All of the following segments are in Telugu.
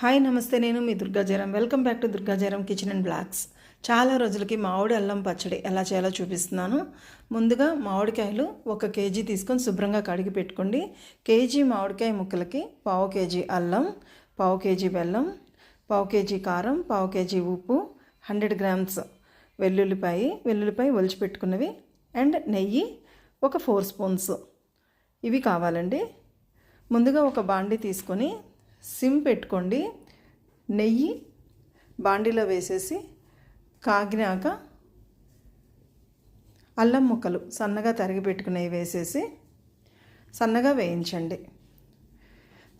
హాయ్ నమస్తే నేను మీ Durgajaram welcome back to Durgajaram kitchen and blogs చాలా రోజులకి మామిడి అల్లం పచ్చడి ఎలా చేయాలో చూపిస్తున్నాను. ముందుగా మామిడికాయలు ఒక కేజీ తీసుకొని శుభ్రంగా కడిగి పెట్టుకోండి. కేజీ మామిడికాయ ముక్కలకి పావు కేజీ అల్లం పావు కేజీ బెల్లం పావు కేజీ కారం పావు కేజీ ఉప్పు హండ్రెడ్ గ్రామ్స్ వెల్లుల్లిపాయ వెల్లుల్లిపాయ ఒలిచిపెట్టుకున్నవి అండ్ నెయ్యి ఒక ఫోర్ స్పూన్స్. ఇవి కావాలండి. ముందుగా ఒక బాండి తీసుకొని సిమ్ పెట్టుకోండి. నెయ్యి బాండీలో వేసేసి కాగినాక అల్లం ముక్కలు సన్నగా తరిగి పెట్టుకునేవి వేసేసి సన్నగా వేయించండి.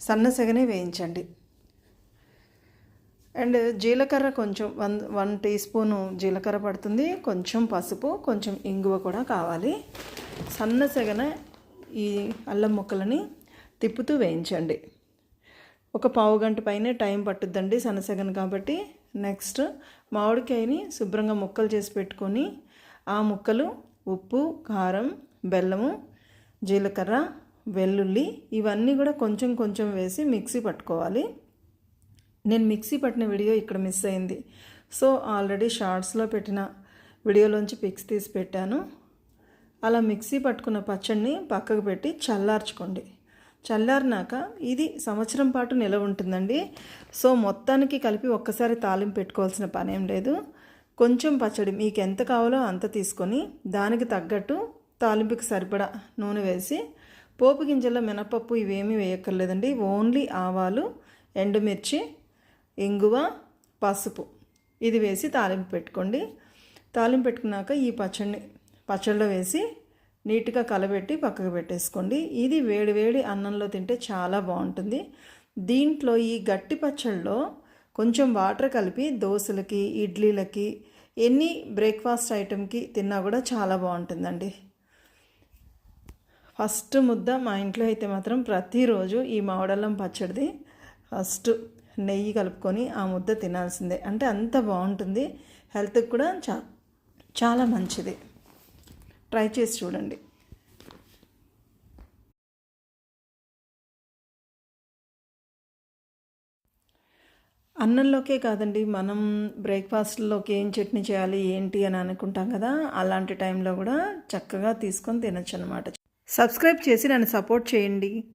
సన్నసగనే వేయించండి. అండ్ జీలకర్ర కొంచెం వన్ వన్ టీ స్పూను జీలకర్ర పడుతుంది. కొంచెం పసుపు కొంచెం ఇంగువ కూడా కావాలి. సన్నసగన ఈ అల్లం ముక్కలని తిప్పుతూ వేయించండి. ఒక పావు గంట పైనే టైం పట్టుద్దండి సనసగన్ కాబట్టి. నెక్స్ట్ మామిడికాయని శుభ్రంగా ముక్కలు చేసి పెట్టుకొని ఆ ముక్కలు ఉప్పు కారం బెల్లము జీలకర్ర వెల్లుల్లి ఇవన్నీ కూడా కొంచెం కొంచెం వేసి మిక్సీ పట్టుకోవాలి. నేను మిక్సీ పట్టిన వీడియో ఇక్కడ మిస్ అయింది. సో ఆల్రెడీ షార్ట్స్లో పెట్టిన వీడియోలోంచి పిక్స్ తీసి పెట్టాను. అలా మిక్సీ పట్టుకున్న పచ్చడిని పక్కకు పెట్టి చల్లార్చుకోండి. చల్లారినాక ఇది సంవత్సరం పాటు నిలవ ఉంటుందండి. సో మొత్తానికి కలిపి ఒక్కసారి తాలింపు పెట్టుకోవాల్సిన పని ఏం లేదు. కొంచెం పచ్చడి మీకు ఎంత కావాలో అంత తీసుకొని దానికి తగ్గట్టు తాలింపుకి సరిపడా నూనె వేసి పోపు గింజల మినపప్పు ఇవేమీ వేయక్కర్లేదండి. ఓన్లీ ఆవాలు ఎండుమిర్చి ఇంగువ పసుపు ఇది వేసి తాలింపు పెట్టుకోండి. తాలింపు పెట్టుకున్నాక ఈ పచ్చడిని పచ్చడిలో వేసి నీట్గా కలబెట్టి పక్కకు పెట్టేసుకోండి. ఇది వేడి వేడి అన్నంలో తింటే చాలా బాగుంటుంది. దీంట్లో ఈ గట్టి పచ్చళ్ళలో కొంచెం వాటర్ కలిపి దోశలకి ఇడ్లీలకి ఎన్ని బ్రేక్ఫాస్ట్ ఐటెంకి తిన్నా కూడా చాలా బాగుంటుందండి. ఫస్ట్ ముద్ద మా ఇంట్లో అయితే మాత్రం ప్రతిరోజు ఈ మామిడల్లం పచ్చడిది ఫస్ట్ నెయ్యి కలుపుకొని ఆ ముద్ద తినాల్సిందే. అంటే అంత బాగుంటుంది. హెల్త్కి కూడా చా చాలా మంచిది. ట్రై చేసి చూడండి. అన్నంలోకే కాదండి మనం బ్రేక్ఫాస్ట్లోకి ఏం చట్నీ చేయాలి ఏంటి అని అనుకుంటాం కదా అలాంటి టైంలో కూడా చక్కగా తీసుకొని తినచ్చు అనమాట సబ్స్క్రైబ్ చేసి నన్ను సపోర్ట్ చేయండి.